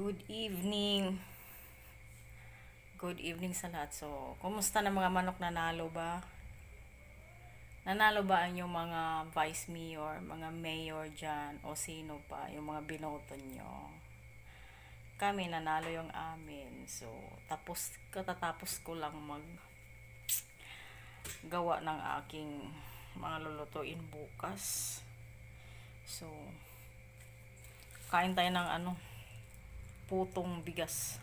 Good evening. Good evening sa lahat. So, kumusta na mga manok nanalo ba? Nanalo ba ang yung mga vice mayor, mga mayor dyan, o sino pa, yung mga binoto nyo? Kami, nanalo yung amin. So, tapos, katatapos ko lang mag gawa ng aking mga lulutuin bukas. So, kain tayo ng ano, putong bigas.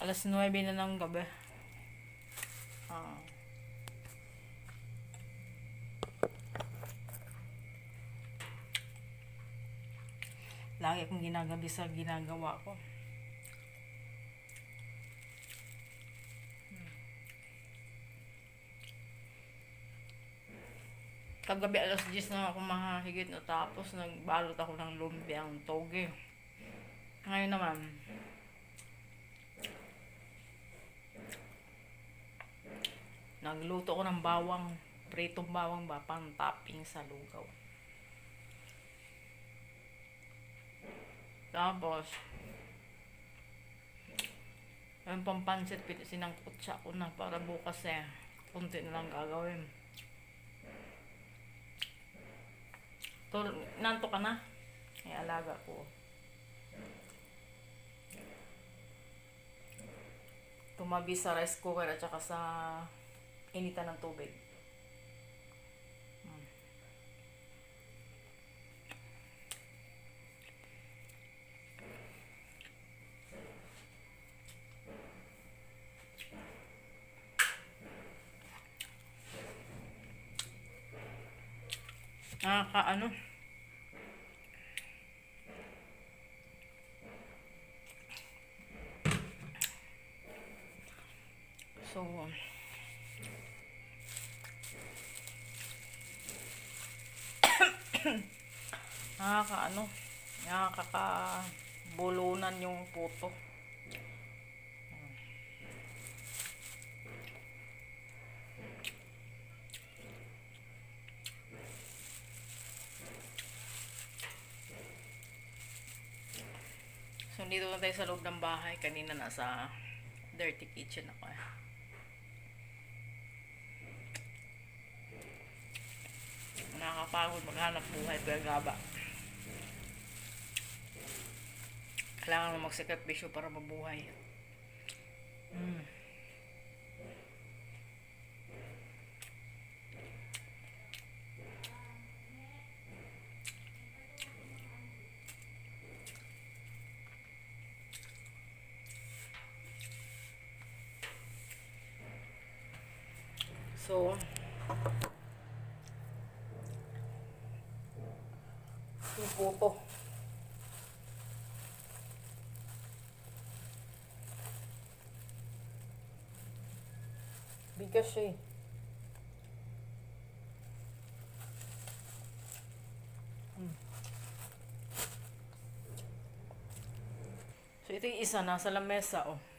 Alas 9 na ng gabi. Ah. Lagi akong ginagabi sa ginagawa ko. Kagabi alas 10 na ako mahahigit na tapos nagbalot ako ng lumpiang toge. Ngayon naman, nagluto ko ng bawang, pritong bawang ba, pang topping sa lugaw. Tapos, yung pampansit, pin- sinangkot siya ko na para bukas eh. Kunti na lang gagawin. Tul nanto ka na? Ay, alaga ko. Tumabi sa rice cooker at saka sa initan ng tubig. Nakaka ano? So, nakaka ano? Nakakabulunan yung puto. So, dito na tayo sa loob ng bahay. Kanina nasa dirty kitchen ako eh. Nakakapagod maghanap buhay pero. Kailangan mo magsakripisyo para mabuhay. Mm. So, yung puto. Bigas siya eh. Mm. So, ito yung isa, nasa lamesa, oh.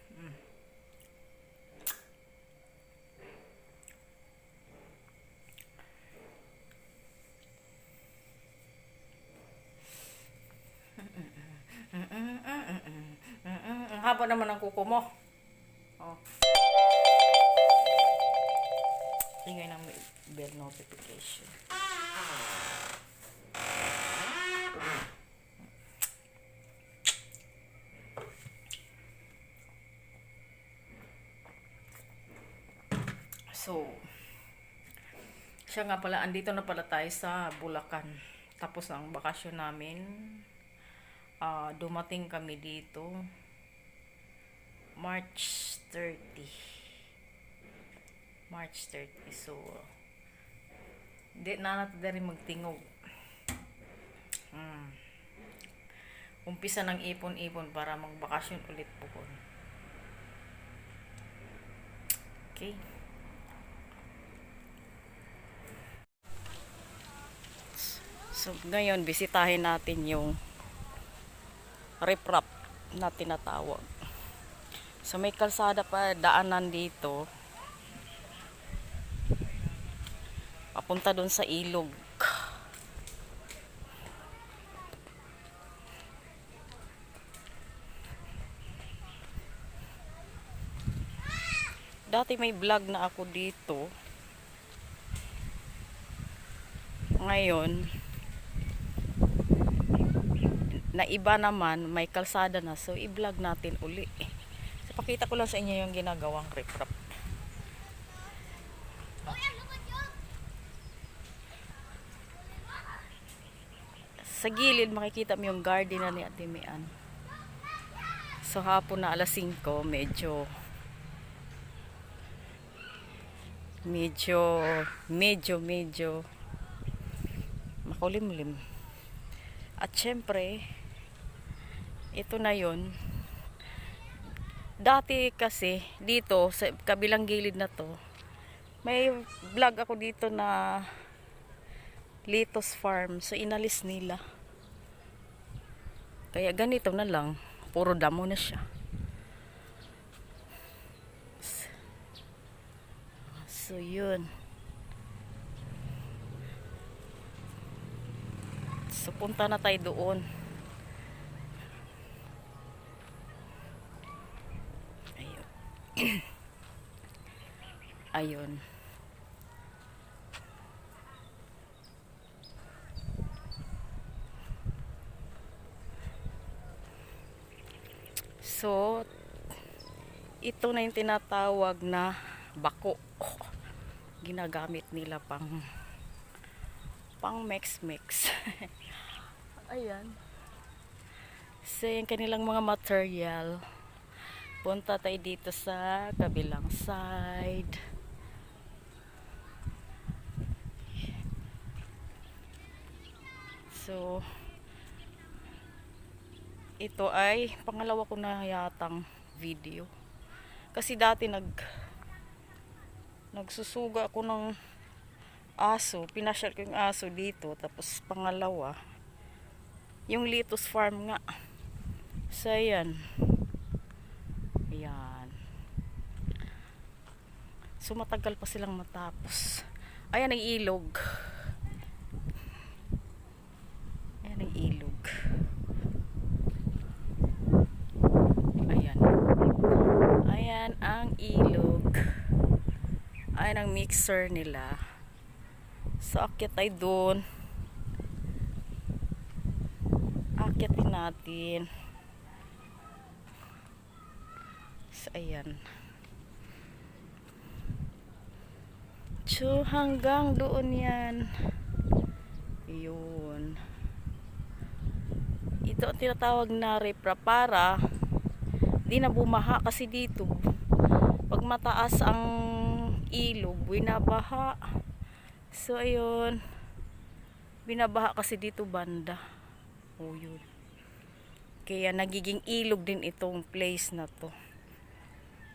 Notification. So, siya nga pala, andito na pala tayo sa Bulacan. Tapos ang bakasyon namin, ah dumating kami dito March 30. March 30. So, di na natin rin magtingog. Hmm. Umpisa ng ipon-ipon para magbakasyon ulit ko. Okay. So, ngayon, bisitahin natin yung riprap na tinatawag. So may kalsada pa daanan dito. Papunta doon sa ilog. Dati may vlog na ako dito. Ngayon, na iba naman, may kalsada na. So, i-vlog natin uli. So, pakita ko lang sa inyo yung ginagawang riprap. Sa gilid, makikita mo yung garden na ni Ate Mian. So, hapon na alas 5, medyo medyo medyo medyo makulimlim. At syempre ito na yon dati kasi dito sa kabilang gilid na to may vlog ako dito na Litos Farm. So inalis nila kaya ganito na lang puro damo na siya So, yun. So, punta na tayo doon. Ayun. Ayun. So, ito na yung tinatawag na bako. Ginagamit nila pang pang mix mix ayan. So yung kanilang mga material punta tayo dito sa kabilang side. So ito ay pangalawa ko na yatang video kasi dati nag nagsusuga ako ng aso. Pinasyal ko yung aso dito. Tapos pangalawa yung Litos Farm nga. So ayan. Ayan. So matagal pa silang matapos. Ayan ang ilog. Ayan ang ilog ayan ayan ang ilog mixer nila. So akit tayo doon akitin natin. So ayan. So hanggang doon yan. Yun. Ito ang tinatawag na repra para di na bumaha kasi dito pag mataas ang ilog, binabaha. So, ayun. Binabaha kasi dito banda. O, yun. Kaya nagiging ilog din itong place na to.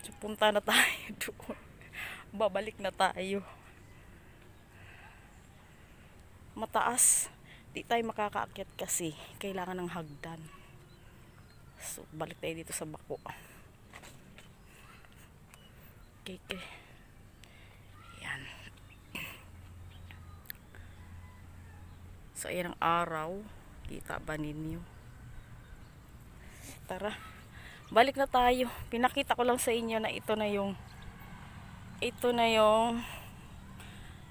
So, punta na tayo doon. Babalik na tayo. Mataas. Di tayo makakaakyat kasi. Kailangan ng hagdan. So, balik tayo dito sa bako. Okay, okay. Yan. So, ayan ang araw. Kita ba ninyo? Tara. Balik na tayo. Pinakita ko lang sa inyo na ito na yung ito na yung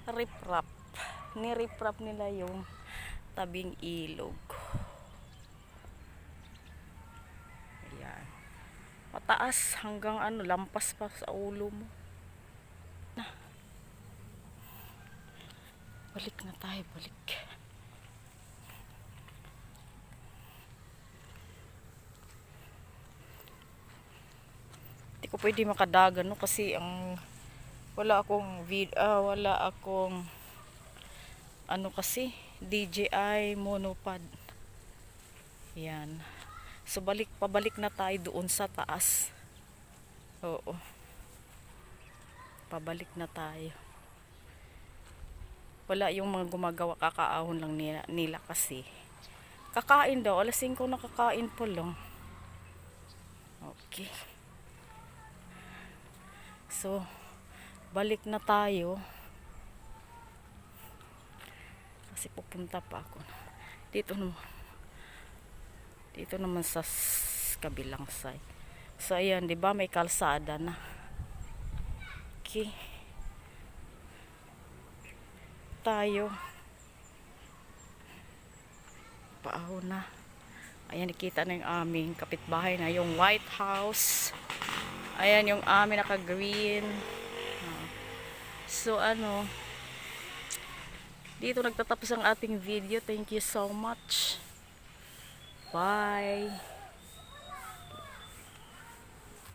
riprap. Ni-riprap nila yung tabing ilog. Ayan. Mataas hanggang ano, lampas pa sa ulo mo. Na. Balik na tayo, balik. Hindi ko pwede makadagan no kasi ang wala akong vid ah, wala akong ano kasi DJI monopod. Yan. So balik pabalik na tayo doon sa taas. Oo. Pabalik na tayo. Wala yung mga gumagawa kakaahon lang nila, nila kasi. Kakain daw. Alas 5 na kakain po lang. Okay. So, balik na tayo. Kasi pupunta pa ako. Dito naman. Dito naman sa kabilang side. So, ayan, di ba may kalsada na. Okay. Tayo. Paaho na. Ayan, nakita na yung aming kapitbahay na yung White House. Ayan yung aming naka-green. So, ano, dito nagtatapos ang ating video. Thank you so much. Bye.